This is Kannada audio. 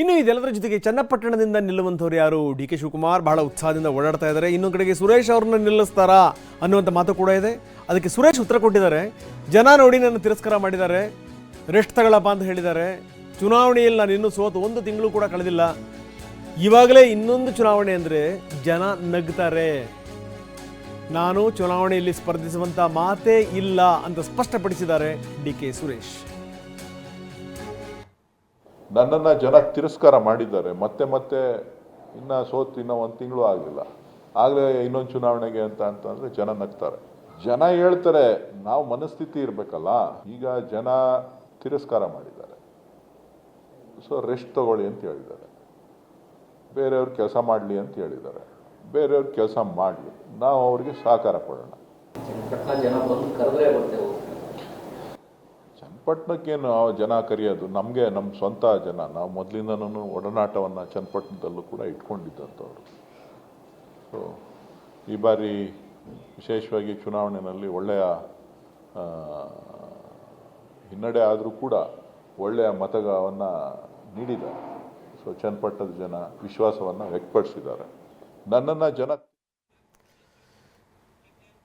ಇನ್ನು ಇದೆಲ್ಲದರ ಜೊತೆಗೆ ಚನ್ನಪಟ್ಟಣದಿಂದ ನಿಲ್ಲುವಂಥವ್ರು ಯಾರು? ಡಿ ಕೆ ಶಿವಕುಮಾರ್ ಬಹಳ ಉತ್ಸಾಹದಿಂದ ಓಡಾಡ್ತಾ ಇದ್ದಾರೆ. ಇನ್ನೊಂದು ಕಡೆಗೆ ಸುರೇಶ್ ಅವ್ರನ್ನ ನಿಲ್ಲಿಸ್ತಾರಾ ಅನ್ನುವಂಥ ಮಾತು ಕೂಡ ಇದೆ. ಅದಕ್ಕೆ ಸುರೇಶ್ ಉತ್ತರ ಕೊಟ್ಟಿದ್ದಾರೆ. ಜನ ನೋಡಿ ನನ್ನ ತಿರಸ್ಕಾರ ಮಾಡಿದ್ದಾರೆ. ರೆಸ್ಟ್ ತಗೊಳ್ಳಪ್ಪ ಅಂತ ಹೇಳಿದ್ದಾರೆ. ಚುನಾವಣೆಯಲ್ಲಿ ನಾನು ಇನ್ನೂ ಸೋತು ಒಂದು ತಿಂಗಳು ಕೂಡ ಕಳೆದಿಲ್ಲ. ಇವಾಗಲೇ ಇನ್ನೊಂದು ಚುನಾವಣೆ ಅಂದರೆ ಜನ ನಗ್ತಾರೆ. ನಾನು ಚುನಾವಣೆಯಲ್ಲಿ ಸ್ಪರ್ಧಿಸುವಂಥ ಮಾತೇ ಇಲ್ಲ ಅಂತ ಸ್ಪಷ್ಟಪಡಿಸಿದ್ದಾರೆ ಡಿ ಕೆ ಸುರೇಶ್. ನನ್ನನ್ನು ಜನ ತಿರಸ್ಕಾರ ಮಾಡಿದ್ದಾರೆ. ಮತ್ತೆ ಮತ್ತೆ ಇನ್ನ ಸೋತು ಇನ್ನೂ ಒಂದು ತಿಂಗಳು ಆಗಿಲ್ಲ. ಆಗಲೇ ಇನ್ನೊಂದು ಚುನಾವಣೆಗೆ ಅಂತ ಅಂತಂದ್ರೆ ಜನ ನಗ್ತಾರೆ. ಜನ ಹೇಳ್ತಾರೆ, ನಾವು ಮನಸ್ಥಿತಿ ಇರಬೇಕಲ್ಲ, ಈಗ ಜನ ತಿರಸ್ಕಾರ ಮಾಡಿದ್ದಾರೆ. ಸೊ ರೆಸ್ಟ್ ತಗೊಳ್ಳಿ ಅಂತ ಹೇಳಿದ್ದಾರೆ. ಬೇರೆಯವ್ರು ಕೆಲಸ ಮಾಡಲಿ ಅಂತ ಹೇಳಿದ್ದಾರೆ. ಬೇರೆಯವ್ರು ಕೆಲಸ ಮಾಡಲಿ. ನಾವು ಅವರಿಗೆ ಸಹಕಾರ ಕೊಡೋಣ. ಚನ್ನಪಟ್ಟಣಕ್ಕೇನು ಜನ ಕರೆಯೋದು? ನಮಗೆ ನಮ್ಮ ಸ್ವಂತ ಜನ. ನಾವು ಮೊದಲಿಂದನೂ ಒಡನಾಟವನ್ನು ಚನ್ನಪಟ್ಟಣದಲ್ಲೂ ಕೂಡ ಇಟ್ಕೊಂಡಿದ್ದಂಥವ್ರು. ಸೊ ಈ ಬಾರಿ ವಿಶೇಷವಾಗಿ ಚುನಾವಣೆಯಲ್ಲಿ ಒಳ್ಳೆಯ ಆ, ಹಿನ್ನಡೆ ಆದರೂ ಕೂಡ ಒಳ್ಳೆಯ ಮತಗವನ್ನು ನೀಡಿದ್ದಾರೆ. ಸೊ ಚನ್ನಪಟ್ಟಣದ ಜನ ವಿಶ್ವಾಸವನ್ನು ವ್ಯಕ್ತಪಡಿಸಿದ್ದಾರೆ. ನನ್ನನ್ನು ಜನ